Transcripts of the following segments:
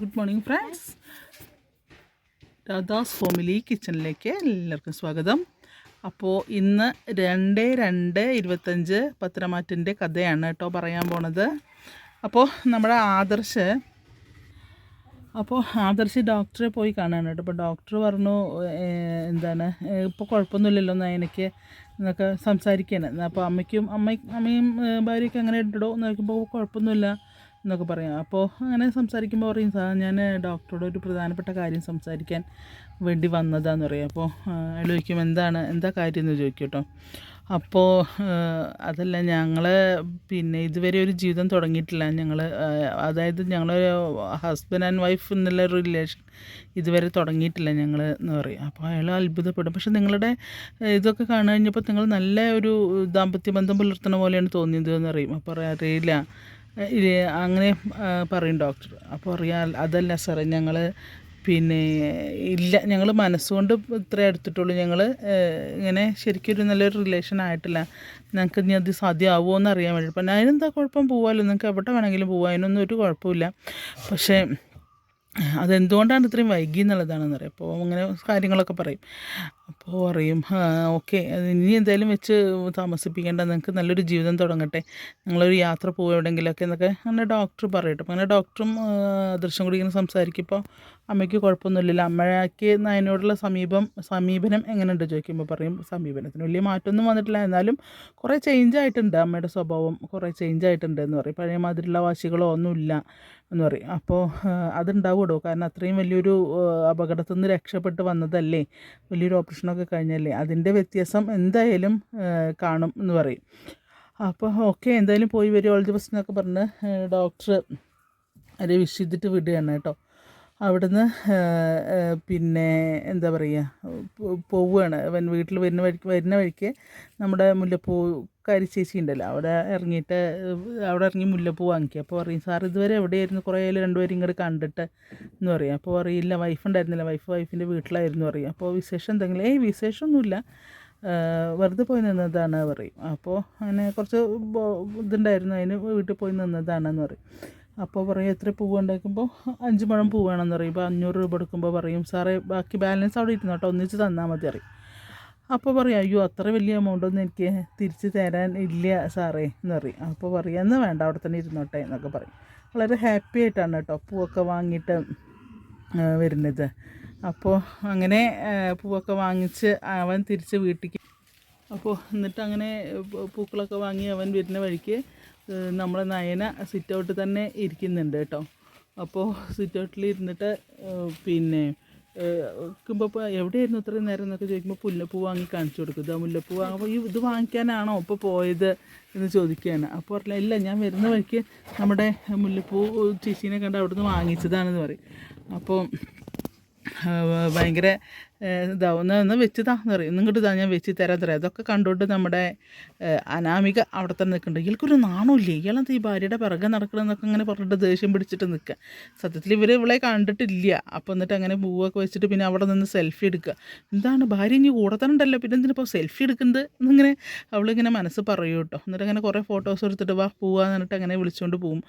Good morning friends Radha's family കിച്ചണിലേക്ക് എല്ലാവർക്കും സ്വാഗതം. അപ്പോൾ ഇന്ന് രണ്ട് രണ്ട് ഇരുപത്തഞ്ച് പത്രമാറ്റിന്റെ കഥയാണ് കേട്ടോ പറയാൻ പോണത്. അപ്പോൾ നമ്മുടെ ആദർശ് അപ്പോൾ ആദർശ് ഡോക്ടറെ പോയി കാണാൻ കേട്ടോ. അപ്പോൾ ഡോക്ടർ പറഞ്ഞു എന്താണ് ഇപ്പോൾ കുഴപ്പമൊന്നുമില്ലല്ലോ എന്നാ എനിക്ക് എന്നൊക്കെ സംസാരിക്കാൻ അപ്പോൾ അമ്മയ്ക്കും അമ്മ അമ്മയും ഭാര്യയൊക്കെ അങ്ങനെ ഇട്ടോ എന്ന് നോക്കുമ്പോൾ കുഴപ്പമൊന്നുമില്ല. എന്നൊക്കെ പറയാം. അപ്പോൾ അങ്ങനെ സംസാരിക്കുമ്പോൾ പറയും സാർ ഞാൻ ഡോക്ടറോട് ഒരു പ്രധാനപ്പെട്ട കാര്യം സംസാരിക്കാൻ വേണ്ടി വന്നതാന്ന് പറയും. അപ്പോൾ അയാൾ ചോദിക്കും എന്താണ് എന്താ കാര്യം? എന്ന് ചോദിക്കും കേട്ടോ. അപ്പോൾ അതല്ല ഞങ്ങൾ പിന്നെ ഇതുവരെ ഒരു ജീവിതം തുടങ്ങിയിട്ടില്ല. ഞങ്ങൾ അതായത് ഞങ്ങൾ ഹസ്ബൻഡ് ആൻഡ് വൈഫ് എന്നുള്ള റിലേഷൻ ഇതുവരെ തുടങ്ങിയിട്ടില്ല ഞങ്ങൾ എന്ന് പറയും. അപ്പോൾ അയാൾ അത്ഭുതപ്പെടും. പക്ഷെ നിങ്ങളുടെ ഇതൊക്കെ കാണു കഴിഞ്ഞപ്പോൾ നിങ്ങൾ നല്ല ഒരു ദാമ്പത്യ ബന്ധം പുലർത്തുന്ന പോലെയാണ് തോന്നിയത് എന്ന് അപ്പോൾ അറിയില്ല. ഇത് അങ്ങനെ പറയും ഡോക്ടർ. അപ്പോൾ അറിയാൻ അതല്ല സാറേ ഞങ്ങൾ പിന്നെ ഇല്ല ഞങ്ങൾ മനസ്സുകൊണ്ട് ഇത്രേ എടുത്തിട്ടുള്ളൂ. ഞങ്ങൾ ഇങ്ങനെ ശരിക്കും ഒരു നല്ലൊരു റിലേഷൻ ആയിട്ടില്ല. ഞങ്ങൾക്ക് ഇനി അത് സാധ്യമാവുമോ എന്ന് അറിയാൻ വേണ്ടി. അപ്പം അതിനെന്താ കുഴപ്പം? പോവാമല്ലോ നിങ്ങൾക്ക് എവിടെ വേണമെങ്കിലും പോവാം. അതിനൊന്നും ഒരു കുഴപ്പമില്ല പക്ഷേ അതെന്തുകൊണ്ടാണ് ഇത്രയും വൈകി എന്നുള്ളതാണെന്ന് അറിയാം അപ്പോൾ അങ്ങനെ കാര്യങ്ങളൊക്കെ പറയും. അപ്പോൾ പറയും ഓക്കെ. ഇനി എന്തായാലും വെച്ച് താമസിപ്പിക്കേണ്ട. നിങ്ങൾക്ക് നല്ലൊരു ജീവിതം തുടങ്ങട്ടെ. നിങ്ങളൊരു യാത്ര പോകും എവിടെയെങ്കിലുമൊക്കെ എന്നൊക്കെ അങ്ങനെ ഡോക്ടർ പറയട്ടെ. അങ്ങനെ ഡോക്ടറും ദൃശ്യം കൂടി ഇങ്ങനെ സംസാരിക്കുമ്പോൾ അമ്മയ്ക്ക് കുഴപ്പമൊന്നുമില്ലല്ലോ. അമ്മയ്ക്ക് അതിനോടുള്ള സമീപം സമീപനം എങ്ങനെയുണ്ട് ചോദിക്കുമ്പോൾ പറയും സമീപനത്തിന് വലിയ മാറ്റമൊന്നും വന്നിട്ടില്ല. എന്നാലും കുറേ ചേഞ്ച് ആയിട്ടുണ്ട് അമ്മയുടെ സ്വഭാവം. കുറേ ചേഞ്ച് ആയിട്ടുണ്ട് എന്ന് പറയും. പഴയ മാതിരിയുള്ള വാശികളോ ഒന്നുമില്ല എന്ന് പറയും. അപ്പോൾ അതുണ്ടാവുമോ കാരണം അത്രയും വലിയൊരു അപകടത്തിൽ നിന്ന് രക്ഷപ്പെട്ട് വന്നതല്ലേ? വലിയൊരു ഓപ്പറേഷനൊക്കെ കഴിഞ്ഞല്ലേ? അതിന്റെ വ്യത്യാസം എന്തായാലും കാണും എന്ന് പറയും. അപ്പോൾ ഓക്കെ എന്തായാലും പോയി വരും. ഓൾ ദി ബെസ്റ്റ് എന്നൊക്കെ പറഞ്ഞ് ഡോക്ടർ അവരെ വിഷ് ചെയ്തിട്ട് വിടുകയാണ് കേട്ടോ. അവിടുന്ന് പിന്നെ എന്താ പറയുക പോവുകയാണ് അവൻ വീട്ടിൽ വരുന്ന വഴിക്ക് വരുന്ന വഴിക്ക് നമ്മുടെ മുല്ലപ്പൂ കാരി ചേച്ചി ഉണ്ടല്ലോ. അവിടെ ഇറങ്ങിയിട്ട് അവിടെ ഇറങ്ങി മുല്ലപ്പൂ വാങ്ങിക്കുക. അപ്പോൾ പറയും സാർ ഇതുവരെ എവിടെയായിരുന്നു? കുറേ രണ്ടുപേരും ഇങ്ങോട്ട് കണ്ടിട്ട് എന്ന് പറയും. അപ്പോൾ പറയില്ല വൈഫ് ഉണ്ടായിരുന്നില്ല. വൈഫ് വൈഫിന്റെ വീട്ടിലായിരുന്നു പറയും. അപ്പോൾ വിശേഷം എന്തെങ്കിലും ഏയ് വിശേഷമൊന്നുമില്ല. വെറുതെ പോയി നിന്നതാണ് പറയും. അപ്പോൾ അങ്ങനെ കുറച്ച് ഇതുണ്ടായിരുന്നു. അതിന് വീട്ടിൽ പോയി നിന്നതാണെന്ന് പറയും. അപ്പോൾ പറയും എത്ര പൂവ് ഉണ്ടാക്കുമ്പോൾ അഞ്ച് മുഴം പൂവ് വേണമെന്ന് പറയും. ഇപ്പോൾ അഞ്ഞൂറ് രൂപ എടുക്കുമ്പോൾ പറയും സാറേ ബാക്കി ബാലൻസ് അവിടെ ഇരുന്നു കേട്ടോ ഒന്നിച്ച് തന്നാൽ മതി അറിയും അപ്പോൾ പറയും അയ്യോ അത്ര വലിയ എമൗണ്ട് ഒന്നും എനിക്ക് തിരിച്ച് തരാൻ ഇല്ല സാറേ എന്ന് പറയും. അപ്പോൾ പറയും എന്ന് വേണ്ട അവിടെ തന്നെ ഇരുന്നോട്ടെ എന്നൊക്കെ പറയും. വളരെ ഹാപ്പി ആയിട്ടാണ് കേട്ടോ പൂവൊക്കെ വാങ്ങിയിട്ട് വരുന്നത്. അപ്പോൾ അങ്ങനെ പൂവൊക്കെ വാങ്ങിച്ച് അവൻ തിരിച്ച് വീട്ടിലേക്ക് അപ്പോൾ എന്നിട്ട് അങ്ങനെ പൂക്കളൊക്കെ വാങ്ങി അവൻ വരുന്ന വഴിക്ക് നമ്മളെ നയന സിറ്റ് ഔട്ട് തന്നെ ഇരിക്കുന്നുണ്ട് കേട്ടോ. അപ്പോൾ സിറ്റ് ഔട്ടിൽ ഇരുന്നിട്ട് പിന്നെ വെക്കുമ്പോൾ ഇപ്പോൾ എവിടെയായിരുന്നു ഇത്രയും നേരം എന്നൊക്കെ ചോദിക്കുമ്പോൾ മുല്ലപ്പൂ വാങ്ങി കാണിച്ചു കൊടുക്കും. ഇതാ മുല്ലപ്പൂ വാങ്ങുമ്പോൾ ഈ ഇത് വാങ്ങിക്കാനാണോ ഇപ്പോൾ പോയത് എന്ന് ചോദിക്കുകയാണ്. അപ്പോൾ പറഞ്ഞില്ല ഇല്ല ഞാൻ വരുന്ന വഴിക്ക് നമ്മുടെ മുല്ലപ്പൂ ചേച്ചീനെ കണ്ട് അവിടുന്ന് വാങ്ങിച്ചതാണെന്ന് പറയും. അപ്പോൾ ഭയങ്കര ഏഹ്, ഇതാ ഒന്ന് വെച്ച് താന്ന് പറയും ഇങ്ങോട്ട് ഇതാ ഞാൻ വെച്ച് തരാൻ തരാം. അതൊക്കെ കണ്ടുകൊണ്ട് നമ്മുടെ അനാമിക അവിടെ തന്നെ നിൽക്കുന്നുണ്ട്. ഇയാൾക്കൊരു നാണമില്ലേ? ഇയാളെന്ത് ഈ ഭാര്യയുടെ പിറകെ നടക്കണമെന്നൊക്കെ അങ്ങനെ പറഞ്ഞിട്ട് ദേഷ്യം പിടിച്ചിട്ട് നിൽക്കുക. സത്യത്തിൽ ഇവർ ഇവളെ കണ്ടിട്ടില്ല. അപ്പോൾ എന്നിട്ട് അങ്ങനെ പൂവൊക്കെ വെച്ചിട്ട് പിന്നെ അവിടെ നിന്ന് സെൽഫി എടുക്കുക. എന്താണ് ഭാര്യ ഇനി കൂടെ തന്നെ ഉണ്ടല്ലോ. പിന്നെ എന്തിനാ ഇപ്പോൾ സെൽഫി എടുക്കുന്നത്? എന്നിങ്ങനെ അവളിങ്ങനെ മനസ്സ് പറയൂ കേട്ടോ. എന്നിട്ട് അങ്ങനെ കുറേ ഫോട്ടോസ് എടുത്തിട്ട് വാ പോവാന്ന് പറഞ്ഞിട്ട് അങ്ങനെ വിളിച്ചുകൊണ്ട് പോവും.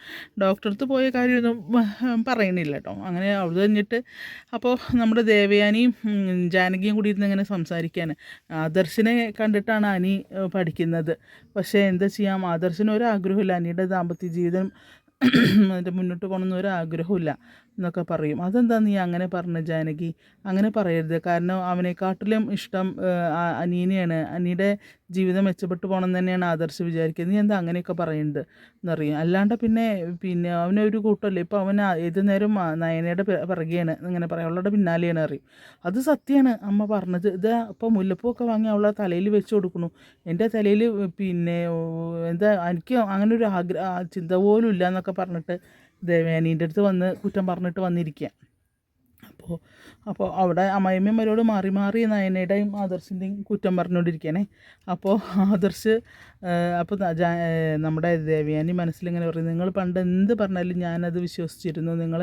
ഡോക്ടറെ അടുത്ത് പോയ കാര്യമൊന്നും പറയണില്ല കേട്ടോ. അങ്ങനെ അവിടെ കഴിഞ്ഞിട്ട് അപ്പോൾ നമ്മുടെ ദേവയാനിയും ജാനകിയും കൂടി ഇരുന്ന് ഇങ്ങനെ സംസാരിക്കാൻ ആദർശിനെ കണ്ടിട്ടാണ് അനി പഠിക്കുന്നത്. പക്ഷേ എന്താ ചെയ്യാം ആദർശിന് ഒരു ആഗ്രഹമില്ല അനിയുടെ ദാമ്പത്യ ജീവിതം അതിന്റെ മുന്നോട്ട് പോകണമെന്ന് ആഗ്രഹമില്ല എന്നൊക്കെ പറയും. അതെന്താ നീ അങ്ങനെ പറഞ്ഞ ജാനകി? അങ്ങനെ പറയരുത്. കാരണം അവനെക്കാട്ടിലും ഇഷ്ടം അനീനെയാണ്. അനിയുടെ ജീവിതം മെച്ചപ്പെട്ടു പോകണം തന്നെയാണ് ആദർശ് വിചാരിക്കുന്നത് നീ എന്താ അങ്ങനെയൊക്കെ പറയുന്നത് എന്നറിയും. അല്ലാണ്ട് പിന്നെ പിന്നെ അവനൊരു കൂട്ടമല്ലേ ഇപ്പോൾ അവൻ ഏത് നേരം നയനയുടെ പിറകെയാണ്. ഇങ്ങനെ പറയാം. അവളുടെ പിന്നാലെയാണ് അറിയും. അത് സത്യമാണ്. അമ്മ പറഞ്ഞത്. ഇത് ഇപ്പോൾ മുല്ലപ്പൂവൊക്കെ വാങ്ങി അവളെ തലയിൽ വെച്ച് കൊടുക്കണു എന്റെ തലയിൽ പിന്നെ എന്താ എനിക്ക് അങ്ങനെ ഒരു ആഗ്രഹ ചിന്ത പോലും ഇല്ല എന്നൊക്കെ പറഞ്ഞിട്ട് ദേവയാനീന്റെ അടുത്ത് വന്ന് കുറ്റം പറഞ്ഞിട്ട് വന്നിരിക്കുക അപ്പോൾ അപ്പോൾ അവിടെ അമ്മയമ്മമാരോട് മാറി മാറി നയനയുടെയും ആദർശിന്റെയും കുറ്റം പറഞ്ഞുകൊണ്ടിരിക്കുകയാണേ. അപ്പോൾ ആദർശ് അപ്പോൾ നമ്മുടെ ദേവയാനി മനസ്സിലിങ്ങനെ പറയും നിങ്ങൾ പണ്ട് എന്ത് പറഞ്ഞാലും ഞാനത് വിശ്വസിച്ചിരുന്നു. നിങ്ങൾ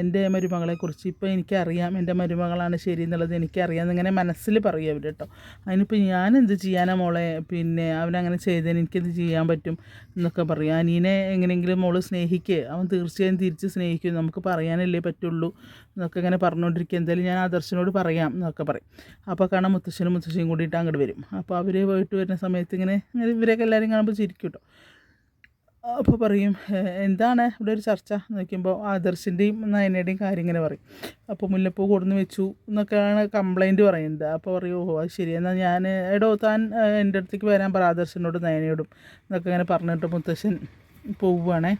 എന്റെ മരുമകളെക്കുറിച്ച് ഇപ്പോൾ എനിക്കറിയാം. എന്റെ മരുമകളാണ് ശരി എന്നുള്ളത് എനിക്കറിയാം. എന്നിങ്ങനെ മനസ്സിൽ പറയും അവർ കേട്ടോ. അതിനിപ്പോൾ ഞാൻ എന്ത് ചെയ്യാനാണ് മോളെ? പിന്നെ അവനങ്ങനെ ചെയ്തതിന് എനിക്കെന്ത് ചെയ്യാൻ പറ്റും എന്നൊക്കെ പറയും. അനീനെ എങ്ങനെയെങ്കിലും മോൾ സ്നേഹിക്കുക അവൻ തീർച്ചയായും തിരിച്ച് സ്നേഹിക്കും. നമുക്ക് പറയാനല്ലേ പറ്റുള്ളൂ എന്നൊക്കെ ഇങ്ങനെ പറഞ്ഞുകൊണ്ടിരിക്കുക എന്തായാലും ഞാൻ ആദർശനോട് പറയാം എന്നൊക്കെ പറയും. അപ്പോൾ കാണാൻ മുത്തശ്ശനും മുത്തശ്ശിയും കൂടിയിട്ട് അങ്ങോട്ട് വരും. അപ്പോൾ അവർ പോയിട്ട് വരുന്ന സമയത്ത് ഇങ്ങനെ ഇവരൊക്കെ എല്ലാവരും കാണുമ്പോൾ ചിരിക്കും കേട്ടോ അപ്പോൾ പറയും എന്താണ് ഇവിടെ ഒരു ചർച്ച? നോക്കുമ്പോൾ ആദർശിന്റെയും നയനയുടെയും കാര്യം ഇങ്ങനെ പറയും. അപ്പോൾ മുല്ലപ്പൂ കൊടുന്ന് വെച്ചു എന്നൊക്കെയാണ് കംപ്ലൈന്റ് പറയുന്നത്. അപ്പോൾ പറയും ഓ അത് ശരി. എന്നാൽ ഞാൻ എടോ താൻ എന്റെ അടുത്തേക്ക് വരാൻ പറ. ആദർശനോടും നയനയോടും എന്നൊക്കെ ഇങ്ങനെ പറഞ്ഞിട്ട് മുത്തശ്ശൻ പോവുകയാണേ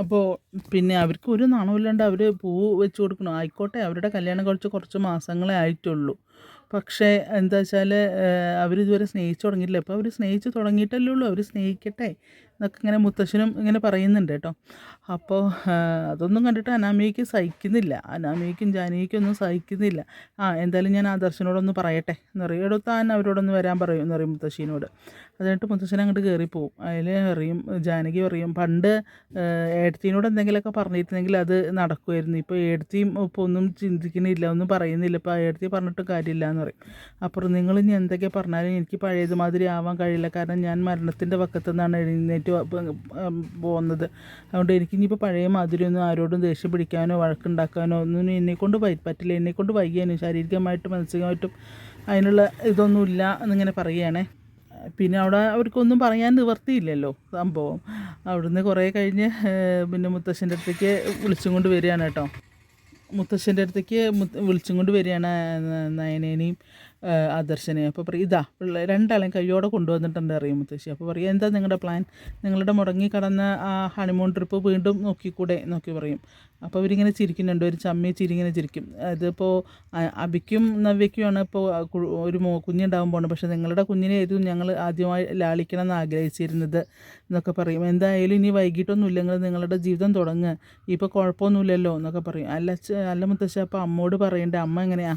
അപ്പോൾ പിന്നെ അവർക്ക് ഒരു നാണമില്ലാണ്ട് അവർ പൂ വെച്ച് കൊടുക്കണം ആയിക്കോട്ടെ അവരുടെ കല്യാണം കഴിച്ച് കുറച്ച് മാസങ്ങളെ ആയിട്ടുള്ളൂ. പക്ഷേ എന്താ വെച്ചാൽ അവരിതുവരെ സ്നേഹിച്ച് തുടങ്ങിയിട്ടില്ല. അപ്പോൾ അവർ സ്നേഹിച്ച് തുടങ്ങിയിട്ടല്ലേ ഉള്ളൂ. അവർ സ്നേഹിക്കട്ടെ. എന്നൊക്കെ ഇങ്ങനെ മുത്തശ്ശനും ഇങ്ങനെ പറയുന്നുണ്ട് കേട്ടോ. അപ്പോൾ അതൊന്നും കണ്ടിട്ട് അനാമിയയ്ക്ക് സഹിക്കുന്നില്ല. അനാമിയയ്ക്കും ജാനകിക്കും ഒന്നും സഹിക്കുന്നില്ല. ആ എന്തായാലും ഞാൻ ആദർശനോടൊന്ന് പറയട്ടെ എന്ന് പറയും. എടോ താൻ അവരോടൊന്ന് വരാൻ പറയും എന്ന് പറയും മുത്തശ്ശീനോട്. അതിനിട്ട് മുത്തശ്ശൻ അങ്ങോട്ട് കയറിപ്പോവും. അതിൽ അറിയും ജാനകി പറയും പണ്ട് ഏടത്തീനോട് എന്തെങ്കിലുമൊക്കെ പറഞ്ഞിരുന്നെങ്കിൽ അത് നടക്കുമായിരുന്നു. ഇപ്പോൾ ഏടത്തിയും ഇപ്പോൾ ഒന്നും ചിന്തിക്കുന്നില്ല ഒന്നും പറയുന്നില്ല. ഇപ്പോൾ ഏടത്തി പറഞ്ഞിട്ട് കാര്യമില്ല എന്ന് പറയും. അപ്പുറം നിങ്ങൾ ഇനി എന്തൊക്കെ പറഞ്ഞാലും എനിക്ക് പഴയതുമാതിരി ആവാൻ കഴിയില്ല. കാരണം ഞാൻ മരണത്തിന്റെ പക്കത്തു നിന്നാണ് എഴുന്നേറ്റ് പ- പോകുന്നത്. അതുകൊണ്ട് എനിക്ക് ഇനിയിപ്പോൾ പഴയ മാതിരിയൊന്നും ആരോടും ദേഷ്യം പിടിക്കാനോ വഴക്കുണ്ടാക്കാനോ ഒന്നും എന്നെക്കൊണ്ട് പറ്റില്ല. എന്നെക്കൊണ്ട് വൈകിയാനും ശാരീരികമായിട്ടും മാനസികമായിട്ടും അതിനുള്ള ഇതൊന്നുമില്ല എന്നിങ്ങനെ പറയുകയാണേ. പിന്നെ അവിടെ അവർക്കൊന്നും പറയാൻ നിവർത്തിയില്ലല്ലോ സംഭവം. അവിടുന്ന് കുറേ കഴിഞ്ഞ് പിന്നെ മുത്തശ്ശന്റെ അടുത്തേക്ക് വിളിച്ചും കൊണ്ട് വരികയാണ് കേട്ടോ. മുത്തശ്ശന്റെ അടുത്തേക്ക് വിളിച്ചും കൊണ്ട് വരികയാണ് നയനേനെയും. ഏഹ്, ആദർശനെയും അപ്പോൾ പറയും ഇതാ പിള്ളേ രണ്ടാളെയും കയ്യോടെ കൊണ്ടുവന്നിട്ടുണ്ട് അറിയും മുത്തശ്ശി. അപ്പോൾ പറയും എന്താ നിങ്ങളുടെ പ്ലാൻ നിങ്ങളുടെ മുടങ്ങി കടന്ന ആ ഹണിമൂൺ ട്രിപ്പ് വീണ്ടും നോക്കിക്കൂടെ നോക്കി പറയും. അപ്പോൾ അവരിങ്ങനെ ചിരിക്കുന്നുണ്ട്. ഒരു ചമ്മി ചിരിങ്ങനെ ചിരിക്കും. അതിപ്പോൾ അബിക്കും നവ്യയ്ക്കുമാണ് ഇപ്പോൾ ഒരു മോ പോകുന്നത് പക്ഷേ നിങ്ങളുടെ കുഞ്ഞിനെയായിരുന്നു ഞങ്ങൾ ആദ്യമായി ലാളിക്കണം എന്ന് ആഗ്രഹിച്ചിരുന്നത് എന്നൊക്കെ പറയും. എന്തായാലും ഇനി വൈകിട്ടൊന്നുമില്ല. നിങ്ങൾ നിങ്ങളുടെ ജീവിതം തുടങ്ങുക ഇപ്പോൾ കുഴപ്പമൊന്നുമില്ലല്ലോ എന്നൊക്കെ പറയും. അല്ല അല്ല മുത്തശ്ശ അപ്പോൾ അമ്മോട് പറയണ്ടേ? അമ്മ എങ്ങനെയാ?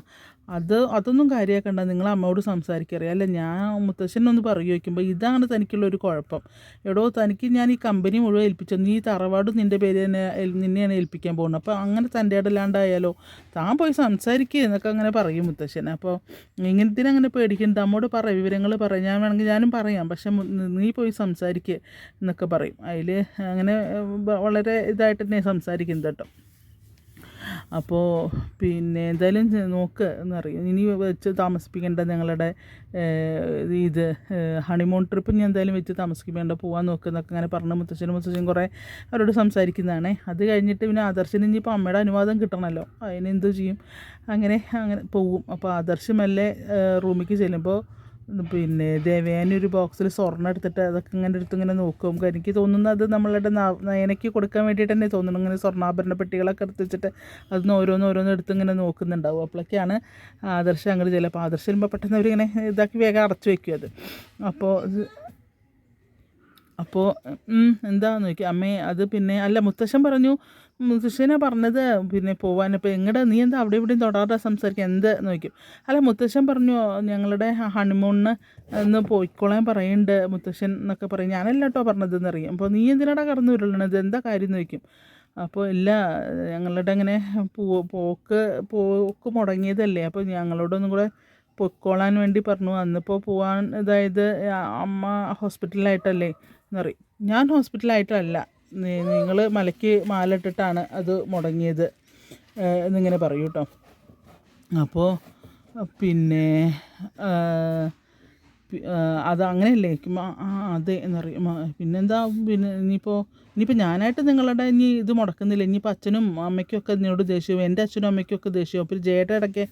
അത് അതൊന്നും കാര്യമാക്കണ്ട നിങ്ങൾ അമ്മയോട് സംസാരിക്കറിയാം. അല്ല ഞാൻ മുത്തശ്ശനൊന്ന് പറഞ്ഞു വയ്ക്കുമ്പോൾ ഇതാണ് തനിക്കുള്ള ഒരു കുഴപ്പം. എടോ തനിക്ക് ഞാൻ ഈ കമ്പനി മുഴുവൻ ഏൽപ്പിച്ചു. നീ തറവാടും നിന്റെ പേര് തന്നെ നിന്നെയാണ് ഏൽപ്പിക്കാൻ പോകുന്നത്. അപ്പോൾ അങ്ങനെ തന്റെ ഇടലാണ്ടായാലോ താൻ പോയി സംസാരിക്കുക എന്നൊക്കെ അങ്ങനെ പറയും മുത്തശ്ശൻ. അപ്പോൾ ഇങ്ങനത്തിന് അങ്ങനെ പേടിക്കണ്ട. അമ്മോട് പറ വിവരങ്ങൾ പറ. ഞാൻ വേണമെങ്കിൽ ഞാനും പറയാം. പക്ഷെ നീ പോയി സംസാരിക്കുക എന്നൊക്കെ പറയും. അതിൽ അങ്ങനെ വളരെ ഇതായിട്ട് തന്നെ സംസാരിക്കുന്നത് കേട്ടോ. അപ്പോൾ പിന്നെ എന്തായാലും നോക്ക് എന്നറിയും. ഇനി വെച്ച് താമസിപ്പിക്കേണ്ട ഞങ്ങളുടെ ഇത് ഹണിമൂൺ ട്രിപ്പ് ഇനി എന്തായാലും വെച്ച് താമസിക്കേണ്ട പോകാൻ നോക്ക് എന്നൊക്കെ അങ്ങനെ പറഞ്ഞ് മുത്തശ്ശനും മുത്തശ്ശനും കുറേ അവരോട് സംസാരിക്കുന്നതാണേ. അത് കഴിഞ്ഞിട്ട് പിന്നെ ആദർശന് ഇനിയിപ്പോൾ അമ്മയുടെ അനുവാദം കിട്ടണമല്ലോ അതിനെന്തു ചെയ്യും? അങ്ങനെ അങ്ങനെ പോകും അപ്പോൾ ആദർശമല്ലേ മെല്ലെ റൂമിലേക്ക് ചെല്ലുമ്പോൾ പിന്നെ ദേവേന ഒരു ബോക്സിൽ സ്വർണം എടുത്തിട്ട് അതൊക്കെ ഇങ്ങനെ എടുത്ത് ഇങ്ങനെ നോക്കും. എനിക്ക് തോന്നുന്നത് നമ്മളുടെ നയനയ്ക്ക് കൊടുക്കാൻ വേണ്ടിയിട്ട് തന്നെ തോന്നുന്നു ഇങ്ങനെ സ്വർണാഭരണ പെട്ടികളൊക്കെ എടുത്ത് വെച്ചിട്ട് അതിന് ഓരോന്ന് ഓരോന്ന് എടുത്ത് ഇങ്ങനെ നോക്കുന്നുണ്ടാവും. അപ്പോഴൊക്കെയാണ് ആദർശം അങ്ങോട്ട് ചെല്ലുക അപ്പോൾ ആദർശം വരുമ്പോൾ പെട്ടെന്ന് അവരിങ്ങനെ ഇതാക്കി വേഗം അടച്ചു വയ്ക്കും അത്. അപ്പോൾ അപ്പോൾ എന്താണെന്ന് നോക്കി അമ്മേ അത് പിന്നെ അല്ല മുത്തശ്ശൻ പറഞ്ഞു മുത്തശ്ശനാ പറഞ്ഞത് പിന്നെ പോവാൻ ഇപ്പോൾ എങ്ങടെ നീ എന്താ അവിടെ ഇവിടെയും തൊടാതെ സംസാരിക്കുക എന്ത് നോക്കും അല്ല മുത്തശ്ശൻ പറഞ്ഞു ഞങ്ങളുടെ ഹണിമൂണിന് ഒന്ന് പോയിക്കോളാൻ പറയുന്നുണ്ട് മുത്തശ്ശൻ എന്നൊക്കെ പറയും. ഞാനല്ല കേട്ടോ പറഞ്ഞത് അറിയാം അപ്പോൾ നീ എന്തിനാടാ കടന്നു വരുള്ളത് എന്താ കാര്യം നോക്കും അപ്പോൾ ഇല്ല ഞങ്ങളുടെ അങ്ങനെ പോ പോക്ക് പോക്ക് മുടങ്ങിയതല്ലേ. അപ്പോൾ ഞങ്ങളോടൊന്നും കൂടെ പൊയ്ക്കോളാൻ വേണ്ടി പറഞ്ഞു. അന്നിപ്പോൾ പോവാൻ അതായത് അമ്മ ഹോസ്പിറ്റലിലായിട്ടല്ലേ എന്നറിയും ഞാൻ ഹോസ്പിറ്റലായിട്ടല്ല നിങ്ങൾ മലയ്ക്ക് മാലിട്ടിട്ടാണ് അത് മുടങ്ങിയത്. എന്നിങ്ങനെ പറയൂ കേട്ടോ അപ്പോൾ പിന്നെ അത് അങ്ങനെയല്ലേ? അതെ എന്നറിയും. പിന്നെന്താ പിന്നെ ഇനിയിപ്പോൾ ഇനിയിപ്പോൾ ഞാനായിട്ട് നിങ്ങളുടെ ഇനി ഇത് മുടക്കുന്നില്ല. ഇനിയിപ്പോൾ അച്ഛനും അമ്മയ്ക്കും ഒക്കെ എന്നോട് ദേഷ്യവും എന്റെ അച്ഛനും അമ്മയ്ക്കും ഒക്കെ ദേഷ്യവും അപ്പോൾ ജേട്ട ഇടയ്ക്ക്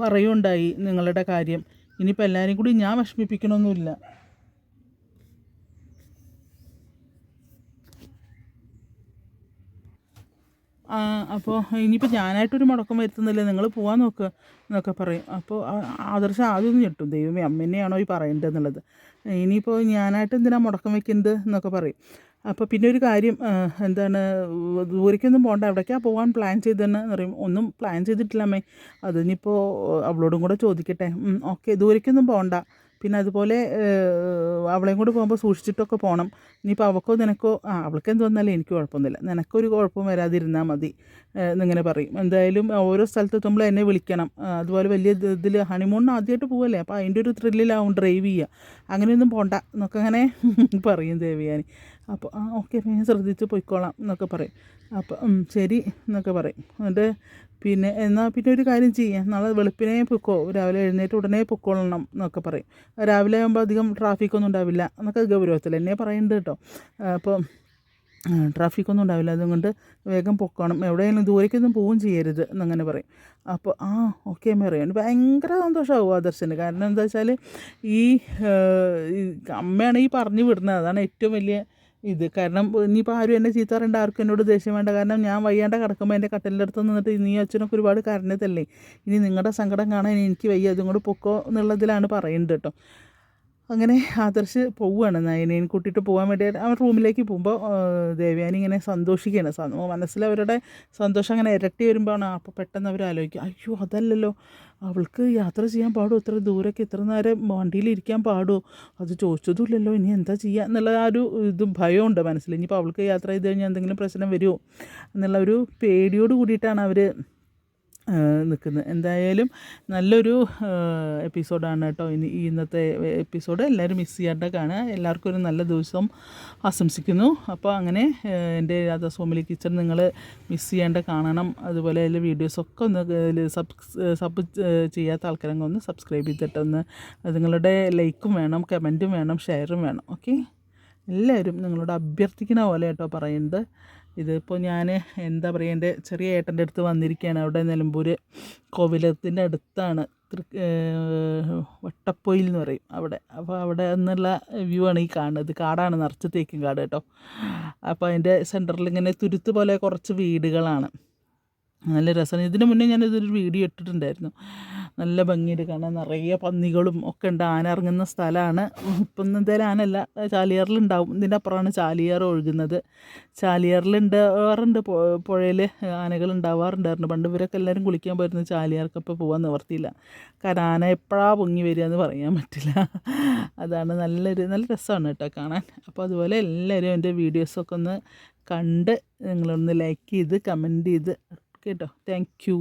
പറയുണ്ടായി നിങ്ങളുടെ കാര്യം. ഇനിയിപ്പോൾ എല്ലാവരെയും കൂടി ഞാൻ വിഷമിപ്പിക്കണമൊന്നുമില്ല അപ്പോൾ ഇനിയിപ്പോൾ ഞാനായിട്ടൊരു മുടക്കം വരുത്തുന്നില്ല? നിങ്ങൾ പോകാൻ നോക്കുക എന്നൊക്കെ പറയും. അപ്പോൾ ആദർശം ആദ്യം ഞെട്ടും. ദൈവമേ അമ്മേനെയാണോ ഈ പറയേണ്ടത് എന്നുള്ളത് ഇനിയിപ്പോൾ ഞാനായിട്ട് എന്തിനാണ് മുടക്കം വെക്കുന്നത് എന്നൊക്കെ പറയും. അപ്പോൾ പിന്നെ ഒരു കാര്യം എന്താണ് ദൂരേക്കൊന്നും പോകണ്ട എവിടേക്കാണ് പോകാൻ പ്ലാൻ ചെയ്തതെന്ന് പറയും. ഒന്നും പ്ലാൻ ചെയ്തിട്ടില്ല അമ്മേ. അതിനിപ്പോൾ അവളോടും കൂടെ ചോദിക്കട്ടെ. ഓക്കെ ദൂരേക്കൊന്നും പോകണ്ട പിന്നെ അതുപോലെ അവളെയും കൂടി പോകുമ്പോൾ സൂക്ഷിച്ചിട്ടൊക്കെ പോകണം ഇനിയിപ്പോൾ അവൾക്കോ നിനക്കോ ആ അവൾക്ക് എന്ത് വന്നാലും എനിക്ക് കുഴപ്പമൊന്നുമില്ല. നിനക്കൊരു കുഴപ്പം വരാതിരുന്നാൽ മതി എന്നിങ്ങനെ പറയും. എന്തായാലും ഓരോ സ്ഥലത്ത് എത്തുമ്പോൾ എന്നെ വിളിക്കണം. അതുപോലെ വലിയ ഇതിൽ ഹണിമൂണിന് ആദ്യമായിട്ട് പോവല്ലേ? അപ്പോൾ അതിന്റെ ഒരു ത്രില്ലിലാവും ഡ്രൈവ് ചെയ്യുക അങ്ങനെയൊന്നും പോണ്ട എന്നൊക്കെ അങ്ങനെ പറയും ദേവിയാനി. അപ്പോൾ ആ ഓക്കെ ഞാൻ ശ്രദ്ധിച്ച് പോയിക്കോളാം എന്നൊക്കെ പറയും. അപ്പോൾ ഉം, ശരി എന്നൊക്കെ പറയും. എന്നിട്ട് പിന്നെ എന്നാൽ പിന്നെ ഒരു കാര്യം ചെയ്യാം. നാളെ വെളുപ്പിനെ പൊക്കോ രാവിലെ എഴുന്നേറ്റ് ഉടനെ പൊക്കോളണം എന്നൊക്കെ പറയും. രാവിലെ ആകുമ്പോൾ അധികം ട്രാഫിക്കൊന്നും ഉണ്ടാവില്ല എന്നൊക്കെ ഗൗരവത്തിൽ എന്നെ പറയുന്നുണ്ട് കേട്ടോ. അപ്പോൾ ട്രാഫിക്കൊന്നും ഉണ്ടാവില്ല. അതുകൊണ്ട് വേഗം പൊക്കണം എവിടെയെങ്കിലും ദൂരേക്കൊന്നും പോവുകയും ചെയ്യരുത് എന്നങ്ങനെ പറയും. അപ്പോൾ ആ ഓക്കെ പറയും. ഭയങ്കര സന്തോഷമാവും ആദർശന് കാരണം എന്താ വെച്ചാൽ ഈ അമ്മയാണ് ഈ പറഞ്ഞു വിടുന്നത്. അതാണ് ഏറ്റവും വലിയ ഇത് കാരണം ഇനിയിപ്പോൾ ആരും എന്നെ ചീത്ത പറയേണ്ട ആർക്കും എന്നോട് ദേഷ്യം വേണ്ട. കാരണം ഞാൻ വയ്യാണ്ട കിടക്കുമ്പോൾ എന്റെ കട്ടലിന്റെ അടുത്ത് നിന്നിട്ട് നീ അച്ഛനൊക്കെ ഒരുപാട് കരഞ്ഞതല്ലേ ഇനി നിങ്ങളുടെ സങ്കടം കാണാൻ എനിക്ക് വയ്യ. അതും കൂടെ പൊക്കോ എന്നുള്ളതിലാണ് പറയുന്നത് കേട്ടോ. അങ്ങനെ ആദർശ് പോവുകയാണ്. നയനേനെ കൂട്ടിയിട്ട് പോകാൻ വേണ്ടി അവൻ റൂമിലേക്ക് പോകുമ്പോൾ ദേവയാനി ഇങ്ങനെ സന്തോഷിക്കുകയാണ്. മനസ്സിൽ അവരുടെ സന്തോഷം അങ്ങനെ ഇരട്ടി വരുമ്പോഴാണ്. അപ്പോൾ പെട്ടെന്ന് അവർ ആലോചിക്കുക അയ്യോ അതല്ലല്ലോ. അവൾക്ക് യാത്ര ചെയ്യാൻ പാടുമോ ഇത്ര ദൂരമൊക്കെ ഇത്ര നേരം വണ്ടിയിൽ ഇരിക്കാൻ പാടുമോ അത് ചോദിച്ചതുമില്ലല്ലോ. ഇനി എന്താ ചെയ്യുക എന്നുള്ള ആ ഒരു ഇതും ഭയമുണ്ട് മനസ്സിൽ. ഇനിയിപ്പോൾ അവൾക്ക് യാത്ര ചെയ്ത് കഴിഞ്ഞാൽ എന്തെങ്കിലും പ്രശ്നം വരുമോ? എന്നുള്ള ഒരു പേടിയോട് കൂടിയിട്ടാണ് അവർ നിൽക്കുന്നത്. എന്തായാലും നല്ലൊരു എപ്പിസോഡാണ് കേട്ടോ ഇനി ഇന്നത്തെ എപ്പിസോഡ്. എല്ലാവരും മിസ് ചെയ്യാണ്ട് കാണുക. എല്ലാവർക്കും ഒരു നല്ല ദിവസം ആശംസിക്കുന്നു. അപ്പോൾ അങ്ങനെ എന്റെ രാധാ സോമിലി കിച്ചൺ നിങ്ങൾ മിസ് ചെയ്യാണ്ട് കാണണം. അതുപോലെ അതിൽ വീഡിയോസൊക്കെ ഒന്ന് സബ് സബ് ചെയ്യാത്ത ആൾക്കാരങ്ങ് ഒന്ന് സബ്സ്ക്രൈബ് ചെയ്തിട്ടൊന്ന് ഒന്ന് നിങ്ങളുടെ ലൈക്കും വേണം കമന്റും വേണം ഷെയറും വേണം. ഓക്കെ? എല്ലാവരും നിങ്ങളോട് അഭ്യർത്ഥിക്കുന്ന പോലെ കേട്ടോ പറയുന്നത് ഇതിപ്പോൾ ഞാൻ എന്താ പറയുക എന്റെ ചെറിയ ഏട്ടന്റെ അടുത്ത് വന്നിരിക്കുകയാണ് അവിടെ നിലമ്പൂർ കോവിലത്തിന്റെ അടുത്താണ്. വട്ടപ്പൊയിൽ എന്ന് പറയും അവിടെ. അപ്പോൾ അവിടെ നിന്നുള്ള വ്യൂ ആണ് ഈ കാണുന്നത്. കാടാണ് നിറച്ച് തേക്കും കാട് കേട്ടോ. അപ്പോൾ അതിന്റെ സെന്ററിൽ ഇങ്ങനെ തുരുത്ത് പോലെ കുറച്ച് വീടുകളാണ്. നല്ല രസമാണ്. ഇതിന് മുന്നേ ഞാൻ ഇതൊരു വീഡിയോ ഇട്ടിട്ടുണ്ടായിരുന്നു. നല്ല ഭംഗിയിട്ട് കാണാൻ നിറയെ പന്നികളും ഒക്കെ ഉണ്ട്. ആന ഇറങ്ങുന്ന സ്ഥലമാണ്. ഇപ്പം എന്തായാലും ആനല്ല ചാലിയാറിലുണ്ടാവും ഇതിന്റെ അപ്പുറമാണ് ചാലിയാർ ഒഴുകുന്നത്. ചാലിയാറിലുണ്ട് വേറുണ്ട് പുഴയിൽ ആനകൾ ഉണ്ടാവാറുണ്ടായിരുന്നു പണ്ട് ഇവരൊക്കെ എല്ലാവരും കുളിക്കാൻ പോയിരുന്നു. ചാലിയാർക്ക് ഇപ്പോൾ പോകാൻ നിവർത്തിയില്ല. കാരണം ആന എപ്പോഴാണ് പൊങ്ങി വരിക എന്ന് പറയാൻ പറ്റില്ല. അതാണ് നല്ലൊരു നല്ല രസമാണ് കേട്ടോ കാണാൻ. അപ്പോൾ അതുപോലെ എല്ലാവരും എന്റെ വീഡിയോസൊക്കെ ഒന്ന് കണ്ട് നിങ്ങളൊന്ന് ലൈക്ക് ചെയ്ത് കമന്റ് ചെയ്ത് കേട്ടോ. Thank you